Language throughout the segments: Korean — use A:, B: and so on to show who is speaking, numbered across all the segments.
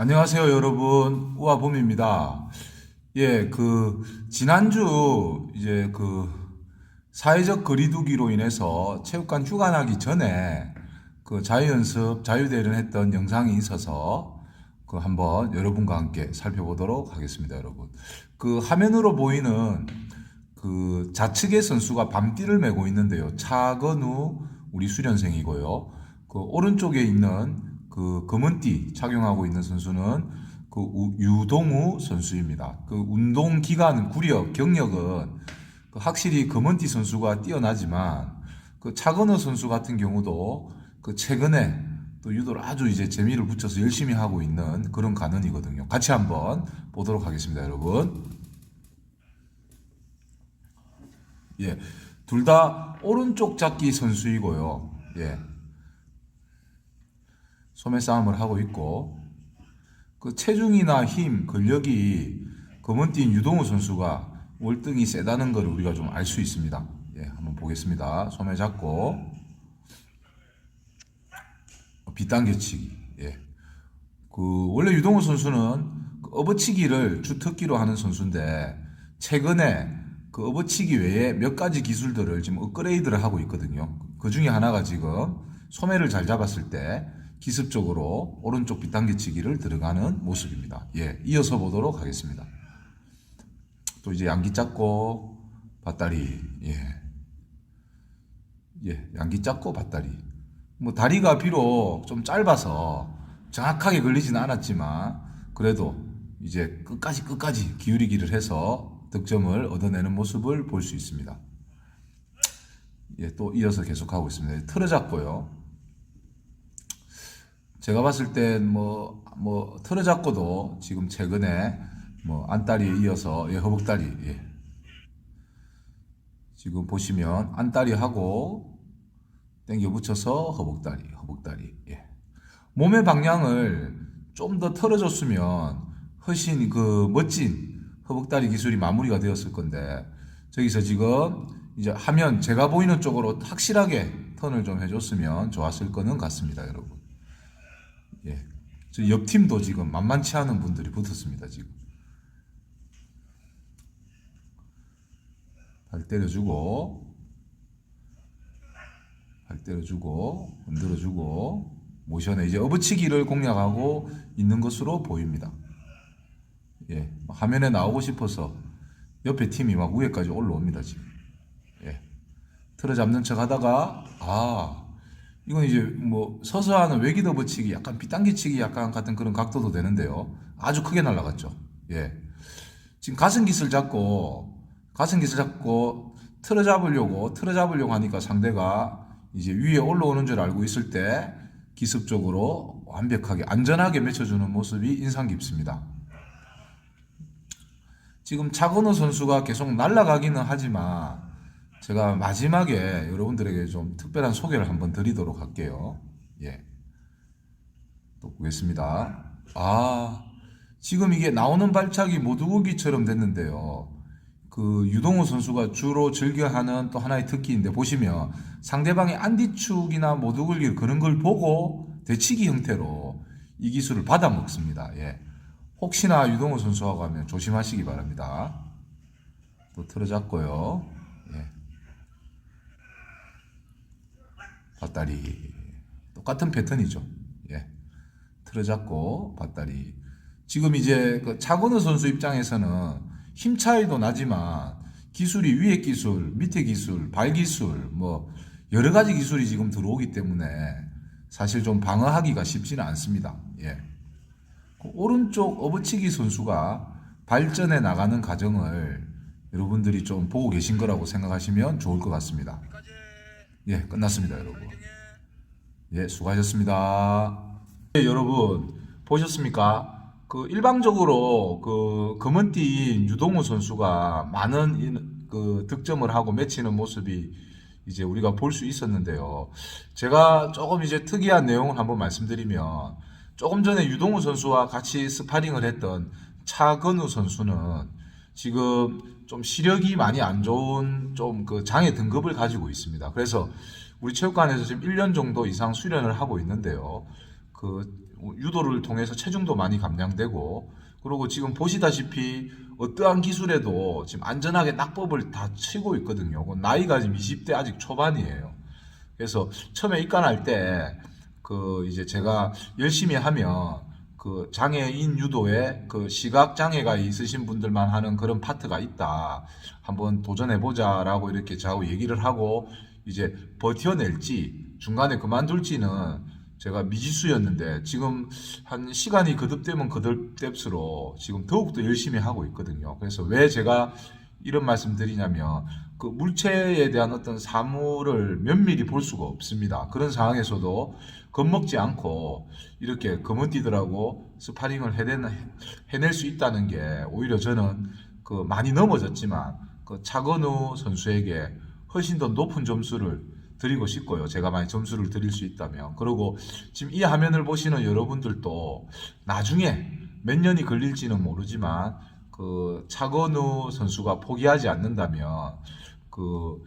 A: 안녕하세요, 여러분. 우아봄입니다. 예, 그, 지난주, 이제 그, 사회적 거리두기로 인해서 체육관 휴가 나기 전에 그 자유연습, 자유대회를 했던 영상이 있어서 그 한번 여러분과 함께 살펴보도록 하겠습니다, 여러분. 그 화면으로 보이는 그 좌측의 선수가 밤띠를 메고 있는데요. 차건우 우리 수련생이고요. 그 오른쪽에 있는 그 검은띠 착용하고 있는 선수는 그 우- 유동우 선수입니다. 그 운동 기간 구력 경력은 그 확실히 검은띠 선수가 뛰어나지만 그 차건우 선수 같은 경우도 그 최근에 또 유도를 아주 이제 재미를 붙여서 열심히 하고 있는 그런 간원이거든요. 같이 한번 보도록 하겠습니다, 여러분. 예, 둘 다 오른쪽 잡기 선수이고요. 예, 소매 싸움을 하고 있고 그 체중이나 힘, 근력이 검은띠인 유동우 선수가 월등히 세다는 걸 우리가 좀 알 수 있습니다. 예, 한번 보겠습니다. 소매 잡고 비단계치기. 예. 그 원래 유동우 선수는 그 업어치기를 주특기로 하는 선수인데 최근에 그 업어치기 외에 몇 가지 기술들을 지금 업그레이드를 하고 있거든요. 그 중에 하나가 지금 소매를 잘 잡았을 때 기습적으로 오른쪽 빗당기치기를 들어가는 모습입니다. 예, 이어서 보도록 하겠습니다. 또 이제 양기 잡고 밭다리, 예, 예, 양기 잡고 밭다리. 뭐 다리가 비록 좀 짧아서 정확하게 걸리지는 않았지만 그래도 이제 끝까지 끝까지 기울이기를 해서 득점을 얻어내는 모습을 볼 수 있습니다. 예, 또 이어서 계속하고 있습니다. 틀어 잡고요. 제가 봤을 땐뭐 뭐 틀어잡고도 지금 최근에 뭐 안다리에 이어서 예, 허벅다리 예. 지금 보시면 안다리 하고 땡겨 붙여서 허벅다리, 허벅다리. 예. 몸의 방향을 좀 더 털어줬으면 훨씬 그 멋진 허벅다리 기술이 마무리가 되었을 건데 저기서 지금 이제 하면 제가 보이는 쪽으로 확실하게 턴을 좀 해줬으면 좋았을 거는 같습니다, 여러분. 예. 저 옆 팀도 지금 만만치 않은 분들이 붙었습니다, 지금. 발 때려주고 발 때려주고 흔들어주고 모션에 이제 업어치기를 공략하고 있는 것으로 보입니다. 예, 화면에 나오고 싶어서 옆에 팀이 막 위에까지 올라옵니다 지금. 예, 틀어 잡는 척 하다가 아 이건 이제 뭐 서서 하는 외기 업어치기 약간 빗당기치기 약간 같은 그런 각도도 되는데요. 아주 크게 날아갔죠. 예, 지금 가슴 기술 잡고 가슴 기술 잡고 틀어 잡으려고 틀어 잡으려고 하니까 상대가 이제 위에 올라오는 줄 알고 있을 때 기습적으로 완벽하게 안전하게 맺혀주는 모습이 인상 깊습니다. 지금 차건우 선수가 계속 날아가기는 하지만 제가 마지막에 여러분들에게 좀 특별한 소개를 한번 드리도록 할게요. 예. 또 보겠습니다. 아, 지금 이게 나오는 발차기 모두고기처럼 됐는데요. 그 유동호 선수가 주로 즐겨하는 또 하나의 특기인데 보시면 상대방의 안디축이나 모두굴기 그런 걸 보고 대치기 형태로 이 기술을 받아 먹습니다. 예. 혹시나 유동호 선수하고 하면 조심하시기 바랍니다. 또 틀어잡고요. 예. 밭다리 똑같은 패턴이죠. 예. 틀어잡고 밭다리. 지금 이제 그 차건우 선수 입장에서는 힘 차이도 나지만 기술이 위에 기술, 밑에 기술, 발 기술, 뭐 여러 가지 기술이 지금 들어오기 때문에 사실 좀 방어하기가 쉽지는 않습니다. 예. 그 오른쪽 어부치기 선수가 발전해 나가는 과정을 여러분들이 좀 보고 계신 거라고 생각하시면 좋을 것 같습니다. 예, 끝났습니다, 여러분. 예, 수고하셨습니다. 네, 여러분 보셨습니까? 그 일방적으로 그 검은띠인 유동우 선수가 많은 이- 그 득점을 하고 맺히는 모습이 이제 우리가 볼 수 있었는데요. 제가 조금 이제 특이한 내용을 한번 말씀드리면 조금 전에 유동우 선수와 같이 스파링을 했던 차건우 선수는 지금 좀 시력이 많이 안 좋은 좀 그 장애 등급을 가지고 있습니다. 그래서 우리 체육관에서 지금 1년 정도 이상 수련을 하고 있는데요. 그 유도를 통해서 체중도 많이 감량되고 그리고 지금 보시다시피 어떠한 기술에도 지금 안전하게 낙법을 다 치고 있거든요. 그 나이가 지금 20대 아직 초반이에요. 그래서 처음에 입관할 때 그 이제 제가 열심히 하면 그 장애인 유도에 그 시각 장애가 있으신 분들만 하는 그런 파트가 있다. 한번 도전해 보자라고 이렇게 자꾸 얘기를 하고 이제 버텨낼지 중간에 그만둘지는 제가 미지수였는데 지금 한 시간이 거듭되면 거듭될수록 지금 더욱더 열심히 하고 있거든요. 그래서 왜 제가 이런 말씀 드리냐면 그 물체에 대한 어떤 사물을 면밀히 볼 수가 없습니다. 그런 상황에서도 겁먹지 않고 이렇게 검은띠들하고 스파링을 해낼, 수 있다는 게 오히려 저는 그 많이 넘어졌지만 그 차건우 선수에게 훨씬 더 높은 점수를 드리고 싶고요. 제가 많이 점수를 드릴 수 있다면. 그리고 지금 이 화면을 보시는 여러분들도 나중에 몇 년이 걸릴지는 모르지만 그 차건우 선수가 포기하지 않는다면 그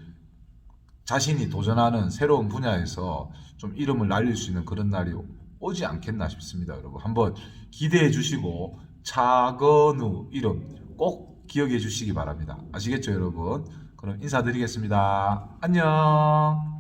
A: 자신이 도전하는 새로운 분야에서 좀 이름을 날릴 수 있는 그런 날이 오지 않겠나 싶습니다, 여러분. 한번 기대해 주시고 차건우 이름 꼭 기억해 주시기 바랍니다. 아시겠죠, 여러분? 그럼 인사드리겠습니다. 안녕.